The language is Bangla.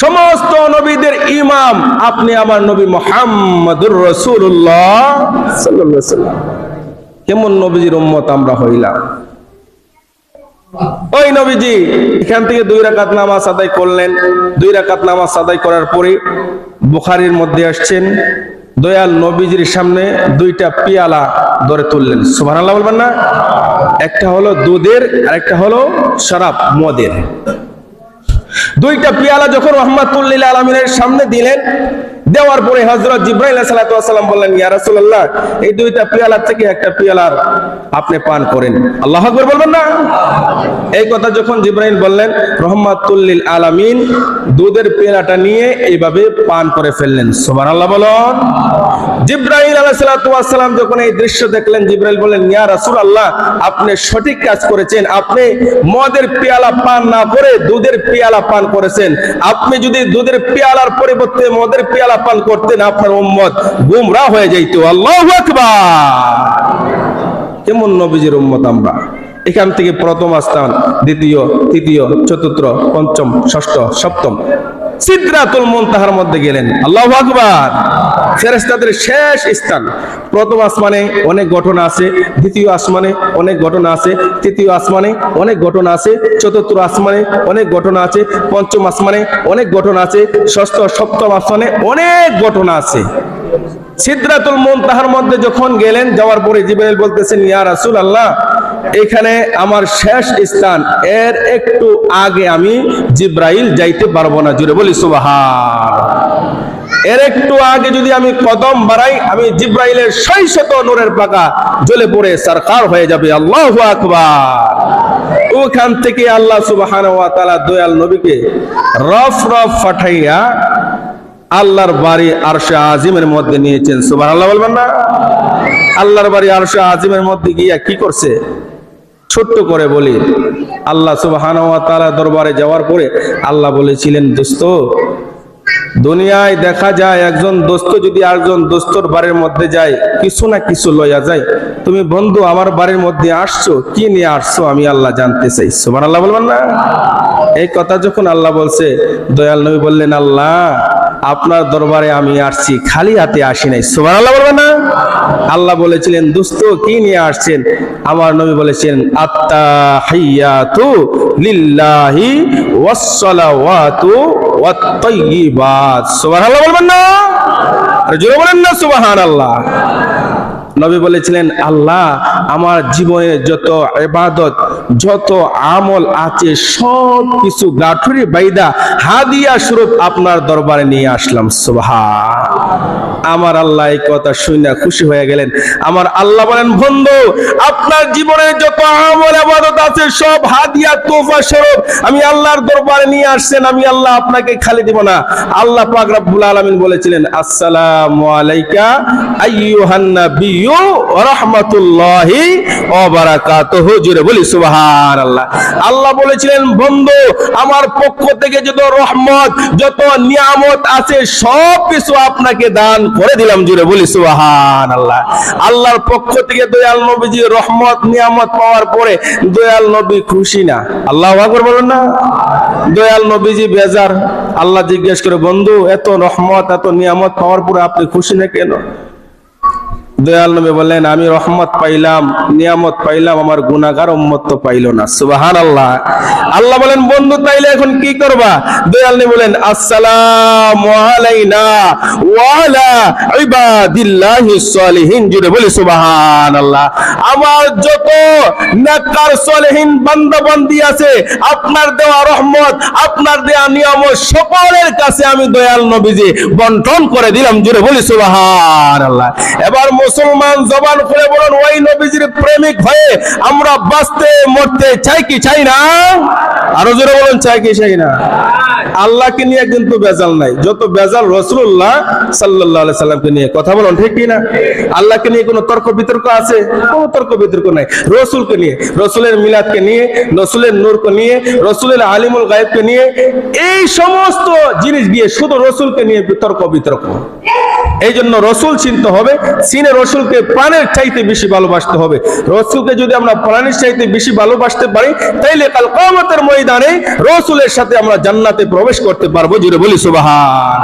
সমস্ত নবীদের ইমাম আপনি আমার নবী মোহাম্মদুর রসুল্লাহ কেমন নবীজির উম্মত আমরা হইলাম? ওই নবীজি, এখান থেকে দুই রাকাত নামাজ আদায় করলেন। দুই রাকাত নামাজ আদায় করার পরে বুখারির মধ্যে আসছেন। দয়াল নবীজির সামনে দুইটা পিয়ালা ধরে তুললেন। সুবহানাল্লাহ বলবেন না? একটা হলো দুধের আর একটা হলো শরাব, মদের। দুইটা পিয়ালা যখন রহমাতুল্লিল আলমিনের সামনে দিলেন দেওয়ার পরে হজরত জিব্রাইল সালাম বললেন, ইয়া রাসূলুল্লাহ, এই দুইটা পিয়ালা থেকে একটা পিয়ালার আপনি পান করেন। আল্লাহ আকবার বলবেন না? এই কথা যখন জিব্রাইল বললেন রহমাতুল্লিল আলামিন, দুধের পেয়ালাটা নিয়ে এইভাবে পান করে ফেললেন। সুবহানাল্লাহ বলুন। জিব্রাইল আলাইহিস সালাম যখন এই দৃশ্য দেখলেন, জিব্রাইল বললেন, ইয়া রাসূলুল্লাহ, আপনি সঠিক কাজ করেছেন। আপনি মদের পেয়ালা পান না করে দুধের পেয়ালা পান করেছেন। আপনি যদি দুধের পেয়ালার পরিবর্তে মদের পেয়ালা পান করতেন আপনার উম্মত। গুমরা হয়ে যাইতো। আল্লাহ কেমন নবীজির উম্মত আমরা? এখান থেকে প্রথম আস্থান দ্বিতীয়, তৃতীয়, চতুর্থ, পঞ্চম, ষষ্ঠ, সপ্তম। সিদ্রাতুল মুনতাহার মধ্যে গেলেন। আল্লাহু আকবার। ফেরেশতাদের শেষ স্থান। প্রথম আসমানে অনেক ঘটনা আছে, দ্বিতীয় আসমানে অনেক ঘটনা আছে, তৃতীয় আসমানে অনেক ঘটনা আছে, চতুর্থ আসমানে অনেক ঘটনা আছে, পঞ্চম আসমানে অনেক ঘটনা আছে, ষষ্ঠ, সপ্তম আসমানে অনেক ঘটনা আছে। সিদ্রাতুল মুনতাহার মধ্যে যখন গেলেন, যাওয়ার পরে জিবরাইল বলতেছেন, ইয়া রাসূল আল্লাহ এখানে আমার শেষ স্থান, এর একটু আগে আমি জিব্রাইল যাইতে পারব না জুড়ে বলি সুবহান। এর একটু আগে যদি আমি কদম বাড়াই, আমি জিব্রাইলের শৈশত নূরের পাকা জ্বলে পড়ে সরকার হয়ে যাবে, আল্লাহু আকবার। ওখান থেকে আল্লাহ তাআলা দয়াল নবীকে রফ রফ পাঠাইয়া আল্লাহর বাড়ি আরশে আজিমের মধ্যে নিয়েছেন সুবাহ আল্লাহ বলবেন না? আল্লাহর বাড়ি আরশে আজিমের মধ্যে গিয়া কি করছে? ছোট্ট করে বলি, আল্লাহ সুবহানাহু ওয়া দরবারে যাওয়ার পরে আল্লাহ বলেছিলেন, দোস্ত, দুনিয়ায় দেখা যায় একজন দোস্ত যদি আরেকজন দোস্তর বাড়ির মধ্যে যায়, কিছু না কিছু লইয়া যায়। তুমি বন্ধু, আমার বাড়ির মধ্যে আসছো, কি নিয়ে আসছো আমি আল্লাহ জানতে চাই। সুমান আল্লাহ বলবেন না? এই কথা যখন আল্লাহ বলছে, দয়াল নবী বললেন, আল্লাহ, আপনার দরবারে আমি আসছি, খালি হাতে আসি নাই। সুমান আল্লাহ বলবেন না? আল্লাহ বলেছিলেন দুস্থ কি নিয়ে আসছেন? আমার নবী বলেছেন লিল্লাহি নবী বলেছিলেন, আল্লাহ, আমার জীবনের যত এবাদত যত আমল আছে সব কিছু গাঠুরি বাইদা, হাদিয়া স্বরূপ আপনার দরবারে নিয়ে আসলাম। সুবহান আমার আল্লাহ এই কথা শুনে খুশি হয়ে গেলেন। আমার আল্লাহ বলেন, বন্ধু, আপনার জীবনের যত আমল ইবাদত আছে, সব হাদিয়া, তোফা স্বরূপ আমি আল্লাহর দরবারে নিয়ে আসছেন, আমি আল্লাহ আপনাকে খালি দিব না। আল্লাহ পাক রব্বুল আলামিন বলেছিলেন, আসসালামু আলাইকা আইয়ুহান নাবিয়্যু ওয়া রাহমাতুল্লাহি ওয়া বারাকাতুহু। জুড়ে বলি, সুবহানাল্লাহ। আল্লাহ বলেছিলেন, বন্ধু, আমার পক্ষ থেকে যত রহমত, যত নিয়ামত আছে, সব কিছু আপনাকে দান করে দিলাম জুড়ে বলি, সুবহানাল্লাহ। আল্লাহর পক্ষ থেকে দয়াল নবীজি রহমত, নিয়ামত পাওয়ার পরে দয়াল নবী খুশি না। আল্লাহ আগর বলেন না। দয়াল নবীজি বেজার। আল্লাহ জিজ্ঞেস করে, বন্ধু, এত রহমত, এত নিয়ামত পাওয়ার পরে আপনি খুশি না কেন? দয়াল নবী বললেন, আমি রহমত পাইলাম, নিয়ামত পাইলাম, আমার গুনাহগার উম্মত তো পাইল না। সুবহানাল্লাহ। আল্লাহ আল্লাহ বলেন, বন্ধু, তাইলে এখন কি করবা? দয়াল নবী বলেন, আসসালামু আলাইনা ওয়া আলা ইবাদিল্লাহিস সলিহিন। জুড়ে বলি, সুবহানাল্লাহ, আমার যত নেককার সলিহিন বান্দা বান্দি আছে, আপনার দেওয়া রহমত, আপনার দেওয়া নিয়ামত, সকলের কাছে আমি দয়াল নবীজি বন্টন করে দিলাম। জুড়ে বলি, সুবহানাল্লাহ। এবার মুসলমান জবান খুলে বলুন, ওই নবীজির প্রেমিক হয়ে আমরা বাঁচতে, মরতে চাই কি চাই না? আরও জোরে বলুন, চাই কি চাই না? আল্লাহকে নিয়ে কিন্তু বেজাল নাই। যত বেজাল রসুল্লাহ সাল্লাহ সাল্লামকে নিয়ে। কথা বলুন, ঠিক কি না? আল্লাহকে নিয়ে কোনো তর্ক বিতর্ক আছে? কোনো তর্ক বিতর্ক নাই। রসুলকে নিয়ে, রসুলের মিলাদকে নিয়ে, রসুলের নূরকে নিয়ে, রসুলের আলিমুল গায়েবকে নিয়ে, এই সমস্ত জিনিস দিয়ে শুধু রসুলকে নিয়ে তর্ক বিতর্ক। এই জন্য রসুল চিনতে হবে, চিনে রসুলকে প্রাণের চাইতে বেশি ভালোবাসতে হবে। রসুলকে যদি আমরা প্রাণের চাইতে বেশি ভালোবাসতে পারি, তাইলে কাল কমতের ময়দানে রসুলের সাথে আমরা জান্নাতে প্রবেশ করতে পারব। জুড়ে বলি সুবাহান